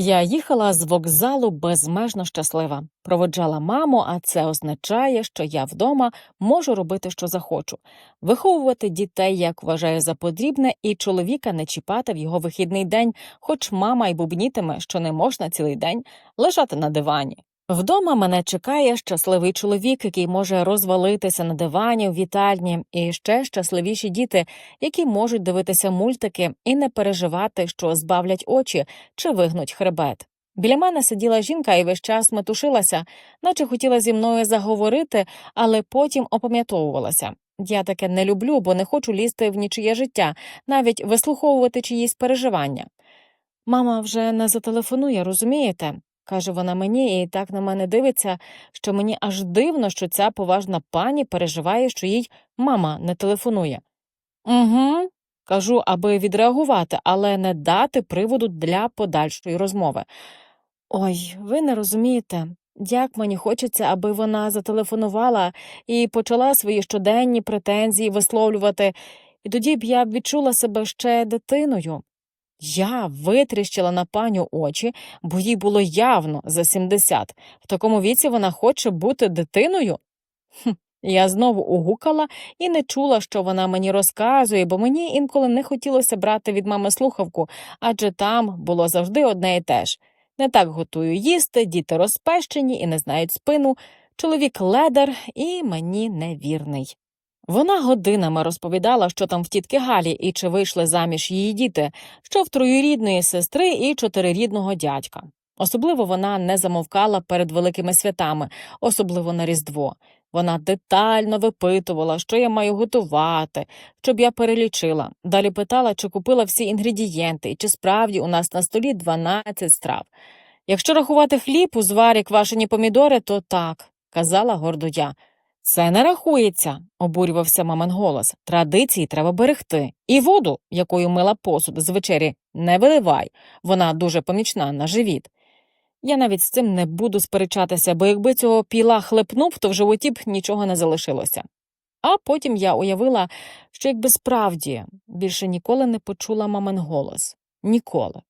Я їхала з вокзалу безмежно щаслива. Проводжала маму, а це означає, що я вдома можу робити, що захочу, виховувати дітей, як вважаю за потрібне, і чоловіка не чіпати в його вихідний день, хоч мама й бубнітиме, що не можна цілий день лежати на дивані. Вдома мене чекає щасливий чоловік, який може розвалитися на дивані в вітальні, і ще щасливіші діти, які можуть дивитися мультики і не переживати, що збавлять очі чи вигнуть хребет. Біля мене сиділа жінка і весь час метушилася, наче хотіла зі мною заговорити, але потім опам'ятовувалася. Я таке не люблю, бо не хочу лізти в нічиє життя, навіть вислуховувати чиїсь переживання. Мама вже не зателефонує, розумієте? Каже вона мені, і так на мене дивиться, що мені аж дивно, що ця поважна пані переживає, що їй мама не телефонує. Угу, кажу, аби відреагувати, але не дати приводу для подальшої розмови. Ой, ви не розумієте, як мені хочеться, аби вона зателефонувала і почала свої щоденні претензії висловлювати, і тоді б я відчула себе ще дитиною. Я витріщила на паню очі, бо їй було явно за 70. В такому віці вона хоче бути дитиною. Хм. Я знову угукала і не чула, що вона мені розказує, бо мені інколи не хотілося брати від мами слухавку, адже там було завжди одне і те ж. Не так готую їсти, діти розпещені і не знають спину, чоловік ледар і мені невірний. Вона годинами розповідала, що там в тітки Галі і чи вийшли заміж її діти, що в троюрідної сестри і чотирирідного дядька. Особливо вона не замовкала перед великими святами, особливо на Різдво. Вона детально випитувала, що я маю готувати, щоб я перелічила. Далі питала, чи купила всі інгредієнти і чи справді у нас на столі 12 страв. Якщо рахувати хліб, узварі, квашені помідори, то так, казала гордо я. Це не рахується, обурювався мамин голос. Традиції треба берегти. І воду, якою мила посуд з вечері, не виливай. Вона дуже помічна на живіт. Я навіть з цим не буду сперечатися, бо якби цього піла хлепнув, то в животі б нічого не залишилося. А потім я уявила, що якби справді більше ніколи не почула мамин голос. Ніколи.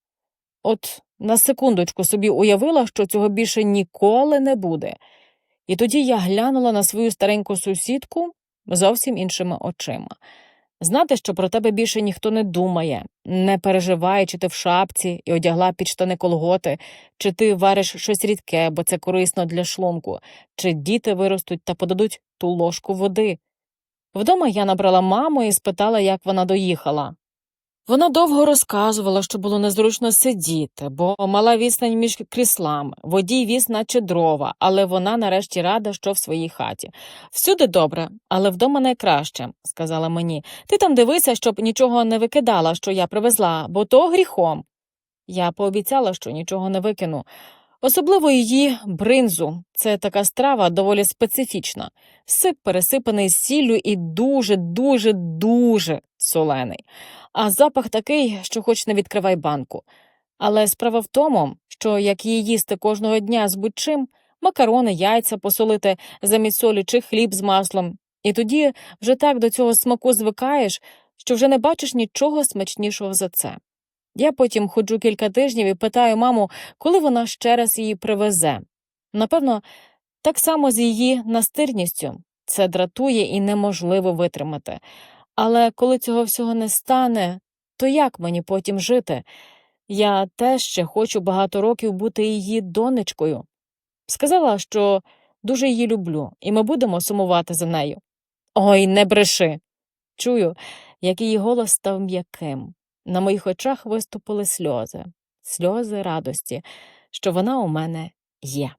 От на секундочку собі уявила, що цього більше ніколи не буде. І тоді я глянула на свою стареньку сусідку зовсім іншими очима. Знати, що про тебе більше ніхто не думає, не переживає, чи ти в шапці і одягла під штани колготи, чи ти вариш щось рідке, бо це корисно для шлунку, чи діти виростуть та подадуть ту ложку води. Вдома я набрала маму і спитала, як вона доїхала. Вона довго розказувала, що було незручно сидіти, бо мала відстань між кріслами, водій віз, наче дрова, але вона нарешті рада, що в своїй хаті. Всюди добре, але вдома найкраще, сказала мені. Ти там дивися, щоб нічого не викидала, що я привезла, бо то гріхом. Я пообіцяла, що нічого не викину. Особливо її бринзу. Це така страва доволі специфічна. Сип пересипаний сіллю і дуже, дуже, дуже солений. А запах такий, що хоч не відкривай банку. Але справа в тому, що як її їсти кожного дня з будь-чим, макарони, яйця посолити замість солі чи хліб з маслом, і тоді вже так до цього смаку звикаєш, що вже не бачиш нічого смачнішого за це. Я потім ходжу кілька тижнів і питаю маму, коли вона ще раз її привезе. Напевно, так само з її настирністю це дратує і неможливо витримати. Але коли цього всього не стане, то як мені потім жити? Я теж ще хочу багато років бути її донечкою. Сказала, що дуже її люблю, і ми будемо сумувати за нею. Ой, не бреши. Чую, як її голос став м'яким. На моїх очах виступили сльози, сльози радості, що вона у мене є.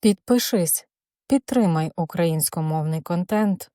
Підпишись, підтримай українськомовний контент.